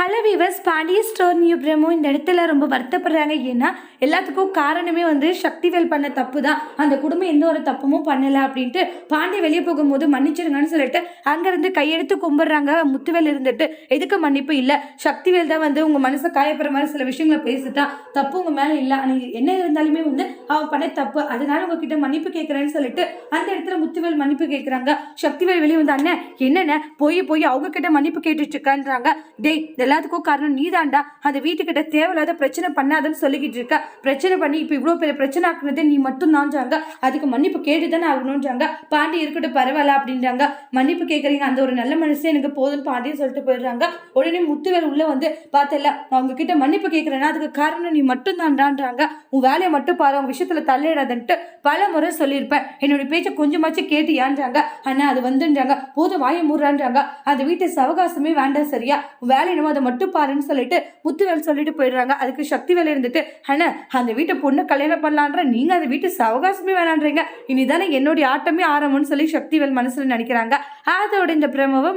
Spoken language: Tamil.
Hello weavers Pandiya store new இந்த இடத்துல ரொம்ப வருத்தப்படுறாங்க. ஏன்னா எல்லாத்துக்கும் காரணமே வந்து சக்திவேல் பண்ண தப்பு தான் அந்த குடும்பம் எந்த ஒரு தப்புமும் பண்ணலை அப்படின்ட்டு பாண்டி வெளியே போகும்போது மன்னிச்சிருங்கன்னு சொல்லிட்டு அங்கேருந்து கையெடுத்து கும்பிட்றாங்க. முத்துவேல் இருந்துட்டு எதுக்கு மன்னிப்பு இல்லை? சக்திவேல் தான் வந்து உங்கள் மனசை காயப்படுற மாதிரி சில விஷயங்களை பேசிட்டான் தப்பு உங்கள் மேலே இல்லை. ஆனால் என்ன இருந்தாலுமே வந்து அவன் பண்ண தப்பு. அதனால உங்ககிட்ட மன்னிப்பு கேட்குறேன்னு சொல்லிட்டு அந்த இடத்துல முத்துவேல் மன்னிப்பு கேட்குறாங்க சக்திவேல் வெளியே வந்து அண்ணன் என்னென்ன போய் போய் அவங்க கிட்ட மன்னிப்பு கேட்டுட்டு இருக்கான்றாங்க. டேய் எல்லாத்துக்கும் காரணம் நீதான்டா அந்த வீட்டுக்கிட்ட தேவையில்லாத பிரச்சனை பண்ணாதன்னு சொல்லிக்கிட்டு இருக்க. பிரச்சனை பண்ணி இப்போ இவ்வளோ பெரிய பிரச்சனை ஆக்குனதே நீ மட்டும் தான்றாங்க அதுக்கு மன்னிப்பு கேட்டு தானே ஆகணும்ன்றாங்க பாண்டி இருக்கட்டும் பரவாயில்ல அப்படின்றாங்க. மன்னிப்பு கேட்குறீங்க அந்த ஒரு நல்ல மனசே எனக்கு போதும்னு பாண்டியும் சொல்லிட்டு போயிடுறாங்க. உடனே முத்துவேல் உள்ள வந்து பார்த்தல அவங்க கிட்ட மன்னிப்பு கேட்குறேன்னா அதுக்கு காரணம் நீ மட்டும் தான்டான்றாங்க உன் வேலையை மட்டும் பாரு. அவங்க விஷயத்துல தள்ளிடாதன்ட்டு பல முறை சொல்லியிருப்பேன். என்னுடைய பேச்சை கொஞ்சமாச்சும் கேட்டு ஏன்றாங்க. ஆனால் அது வந்துன்றாங்க. போதும் வாயை மூடுறான்றாங்க. அந்த வீட்டு சவகாசமே வேண்டாம் சரியா? உன் வேலை என்னமோ அதை மட்டும் பாருன்னு சொல்லிட்டு முத்துவேல் சொல்லிட்டு போயிடுறாங்க. அதுக்கு சக்தி வேலை இருந்துட்டு அண்ணா அந்த வீட்டை பொண்ணு கல்யாணம் பண்ணலான்ற நீங்க அந்த வீட்டு சவகாசமே வேணான்றீங்க. இனிதானே என்னுடைய ஆட்டமே ஆரம்பம்னு சொல்லி சக்திவேல் மனசுல நினைக்கிறாங்க. அதோட இந்த பிரமவை